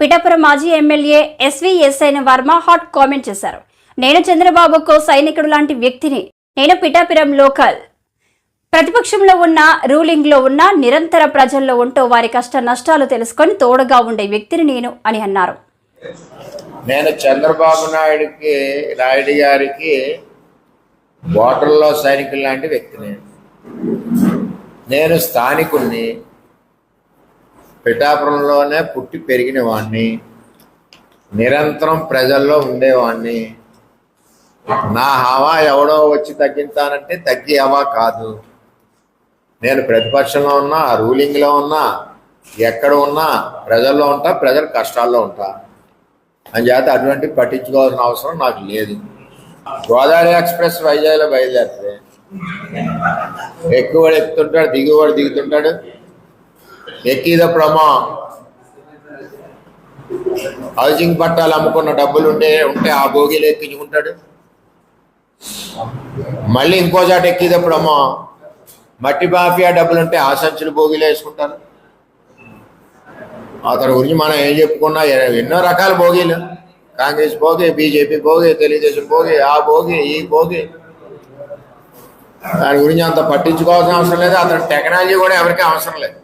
పిఠాపురం మాజీ ఎమ్మెల్యే ఎస్వీఎస్ఐన Varma hot comment చేశారు. నేను చంద్రబాబుకు సైనికుడు లాంటి వ్యక్తిని నేను పిఠాపురం లోకల్. ప్రతిపక్షంలో ఉన్న రూలింగ్లో ఉన్న నిరంతర ప్రజల్లో ఉంటూ వారి కష్ట నష్టాలు తెలుసుకొని తోడుగా ఉండే వ్యక్తిని నేను అని అన్నారు. నేను చంద్రబాబు నాయుడికి నాయుడు గారికి బోర్డర్లో సైనికులు లాంటి వ్యక్తిని. నేను స్థానికుణ్ణి పిఠాపురంలోనే పుట్టి పెరిగిన వాణ్ణి నిరంతరం ప్రజల్లో ఉండేవాడిని నా హవా ఎవడో వచ్చి తగ్గించానంటే తగ్గి హవా కాదు. నేను ప్రతిపక్షంలో ఉన్నా రూలింగ్లో ఉన్నా ఎక్కడ ఉన్నా ప్రజల్లో ఉంటా ప్రజల కష్టాల్లో ఉంటా. చేత అటువంటి పట్టించుకోవాల్సిన అవసరం నాకు లేదు. గోదావరి ఎక్స్ప్రెస్ వైజాగ్లో బయలుదేరితే ఎక్కువ ఎక్కుతుంటాడు దిగువాడు దిగుతుంటాడు. ఎక్కిదప్పుడమ్మా హౌసింగ్ పట్టాలు అమ్ముకున్న డబ్బులు ఉంటే ఉంటే ఆ భోగిలు ఎక్కించుకుంటాడు మళ్ళీ ఇంకో చాట ఎక్కిదప్పుడమ్మా మట్టి మాఫియా డబ్బులు ఉంటే ఆ సంచులు భోగిలు వేసుకుంటారు. అతని గురించి మనం ఏం చెప్పుకున్నా ఎన్నో రకాల భోగిలు. కాంగ్రెస్ భోగి బీజేపీ భోగి తెలుగుదేశం భోగి ఆ భోగి ఈ భోగి. దాని గురించి అంత పట్టించుకోవాల్సిన అవసరం లేదు. అతని టెక్నాలజీ కూడా ఎవరికీ అవసరం లేదు.